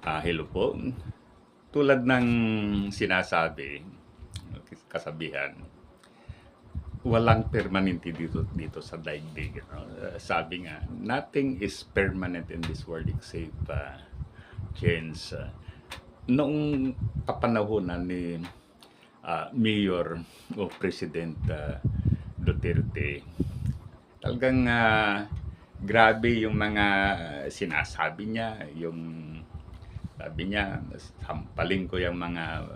Ah, hello po. Tulad ng sinasabi, kasabihan, walang permanente dito dito sa daigdig. Uh, Sabi nga, nothing is permanent in this world except uh, change. Uh, noong kapanahonan ni ah, Mayor o President ah, Duterte, talagang ah, grabe yung mga sinasabi niya, yung sabi niya, sampalin ko yung mga,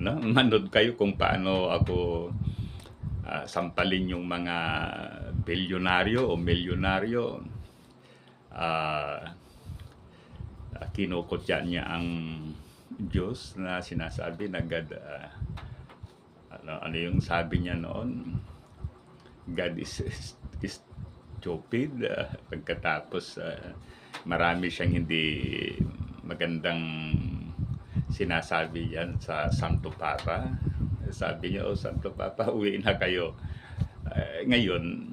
no, manood kayo kung paano ako ah, sampalin yung mga bilyonaryo o milyonaryo. Uh, kinukutya niya ang Diyos na sinasabi na God, ah, ano, ano yung sabi niya noon? God is, is, is stupid. ah, pagkatapos, ah, marami siyang hindi magandang sinasabi yan sa Santo Papa. Sabi niya, oh Santo Papa, uwi na kayo. Eh, ngayon,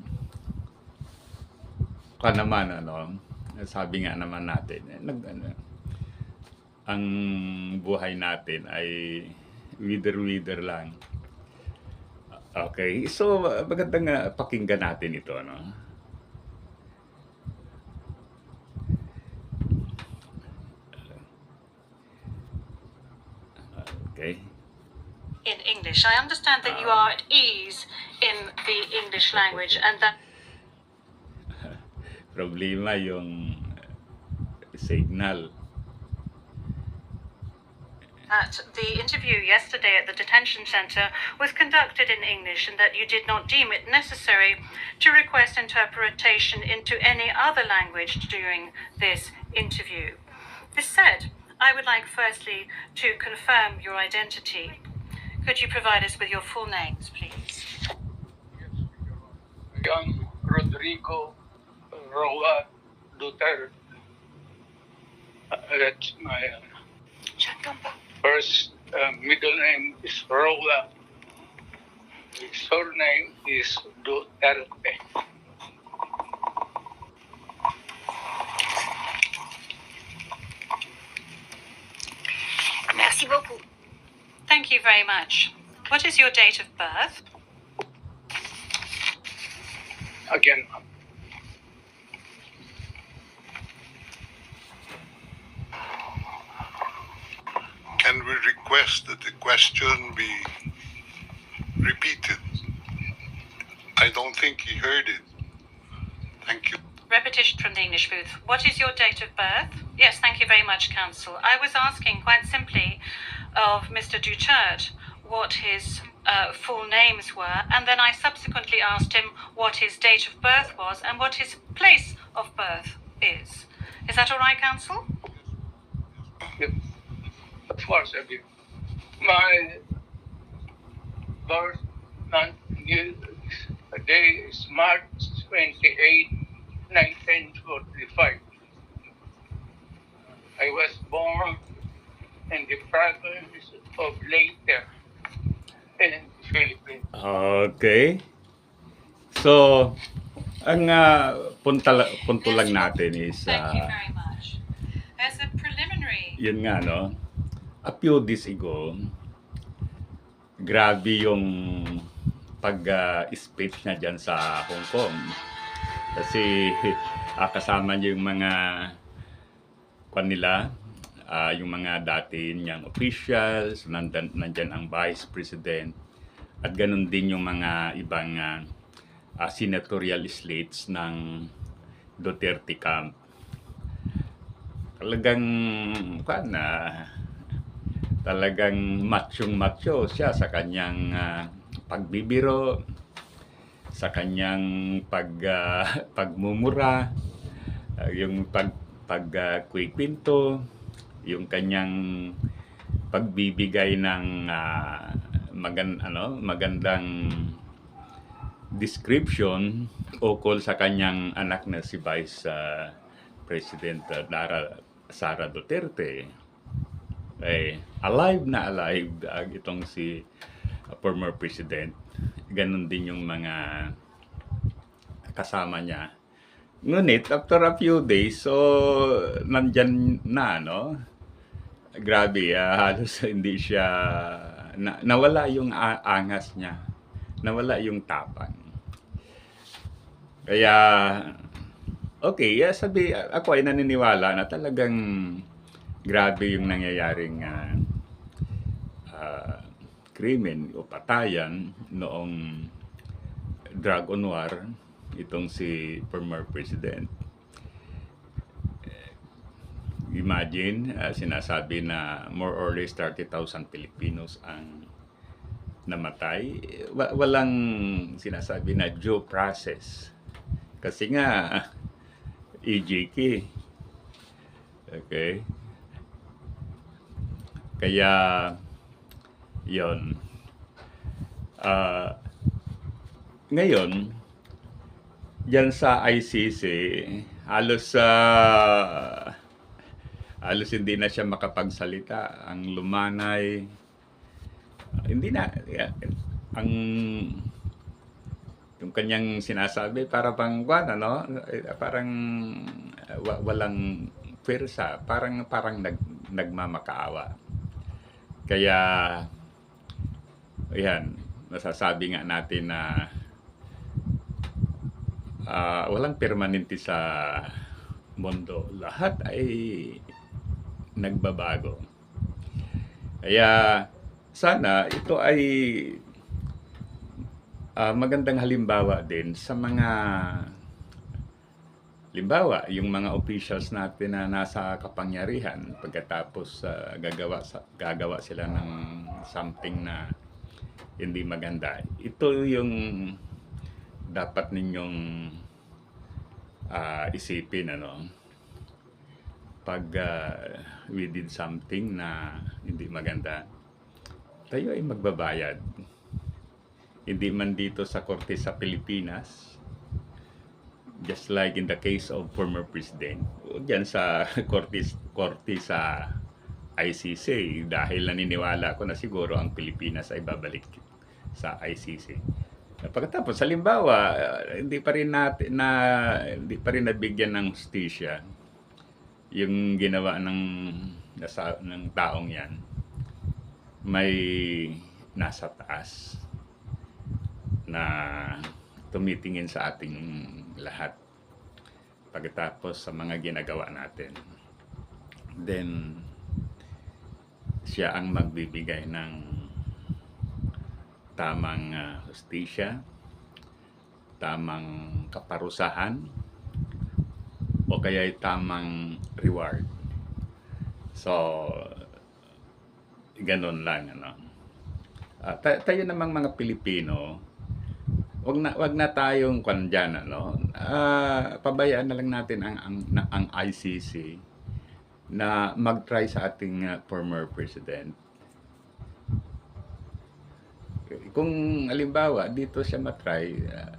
ka naman, ano, sabi nga naman natin, eh, nag, ano, ang buhay natin ay wither-wither lang. Okay, so magandang uh, pakinggan natin ito, ano? English. I understand that you are at ease in the English language and that Problema yung signal. that the interview yesterday at the detention centre was conducted in English and that you did not deem it necessary to request interpretation into any other language during this interview. This said, I would like firstly to confirm your identity. Could you provide us with your full names, please? Young Rodrigo Roa Duterte. Uh, that's my uh, first uh, middle name is Roa. The surname is Duterte. Thank you very much. What is your date of birth? Again, Can we request that the question be repeated? I don't think he heard it. Thank you. Repetition from the English booth. What is your date of birth? Yes, thank you very much, Council. I was asking quite simply of Mr. Duterte what his uh, full names were, and then I subsequently asked him what his date of birth was and what his place of birth is. Is that all right, counsel? Yes. Of course, I. My birth month day is March 28, 1945. I was born in the province of Leyte in Philippines. Okay. So, ang ah, punta, punto lang natin is, Thank you ah, very much. As a preliminary yun nga, no? A few days ago, grabe yung pag-speech niya dyan sa Hong Kong. Kasi ah, kasama niya yung mga kwan ah, yung mga dati niyang officials, nandan, nandyan ang Vice President, at ganun din yung mga ibang ah, ah, senatorial slates ng Duterte camp. Talagang kan na talagang machong macho siya sa kanyang ah, pagbibiro sa kanyang pag ah, pagmumura ah, yung pag pag ah, kwikwento, yung kanyang pagbibigay ng ah, magan ano magandang description ukol sa kanyang anak na si Vice ah, President ah, Dara Sara Duterte. Eh, alive na alive ang itong si ah, former president. Ganon din yung mga kasama niya. Ngunit, after a few days, so, nandyan na, no? Grabe, ah, halos hindi siya, na, nawala yung angas niya. Nawala yung tapang. Kaya, okay, yeah, sabi, ako ay naniniwala na talagang grabe yung nangyayaring ah, ah, krimen o patayan noong drug on war itong si former president. Imagine, ah, sinasabi na more or less 30,000 Filipinos ang namatay. Wa- walang sinasabi na due process. Kasi nga, EJK. Okay? Kaya, yon Ah, ngayon, Diyan sa ICC, halos sa halos hindi na siya makapagsalita. Ang lumanay, hindi na, ang yung kanyang sinasabi para bang kwan, ano, eh, parang eh, wa- walang pwersa, parang parang nag, nagmamakaawa. Kaya, ayan, masasabi nga natin na Ah, walang permanente sa mundo. Lahat ay nagbabago. Kaya sana ito ay ah, magandang halimbawa din sa mga limbawa yung mga officials natin na nasa kapangyarihan pagkatapos ah, gagawa sa, gagawa sila ng something na hindi maganda. Ito yung dapat ninyong ah, isipin ano pag ah, we did something na hindi maganda tayo ay magbabayad. Hindi man dito sa korte sa Pilipinas just like in the case of former president o dyan sa korte, korte sa ICC dahil naniniwala ko na siguro ang Pilipinas ay babalik sa ICC Pagkatapos, halimbawa, uh, hindi pa rin natin na hindi pa rin nabigyan ng hustisya yung ginawa ng nasa, ng taong 'yan. May nasa taas na tumitingin sa ating lahat pagkatapos sa mga ginagawa natin. Then siya ang magbibigay ng tamang uh, hustisya, tamang kaparusahan, o kaya tamang reward. So, ganun lang, ano. Ah, ta- tayo namang mga Pilipino, wag na wag na tayong kwan dyan, ano. Ah, pabayaan na lang natin ang ang, ang ICC na mag-try sa ating ah, former president kung halimbawa dito siya matry, uh,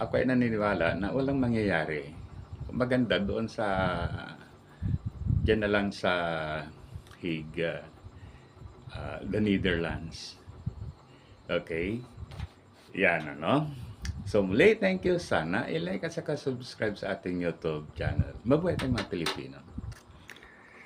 ako ay naniniwala na walang mangyayari. Maganda doon sa dyan na lang sa Hague, uh, the Netherlands. Okay? Yan ano. So muli, thank you. Sana i-like at saka subscribe sa ating YouTube channel. Mabuhay tayong mga Pilipino.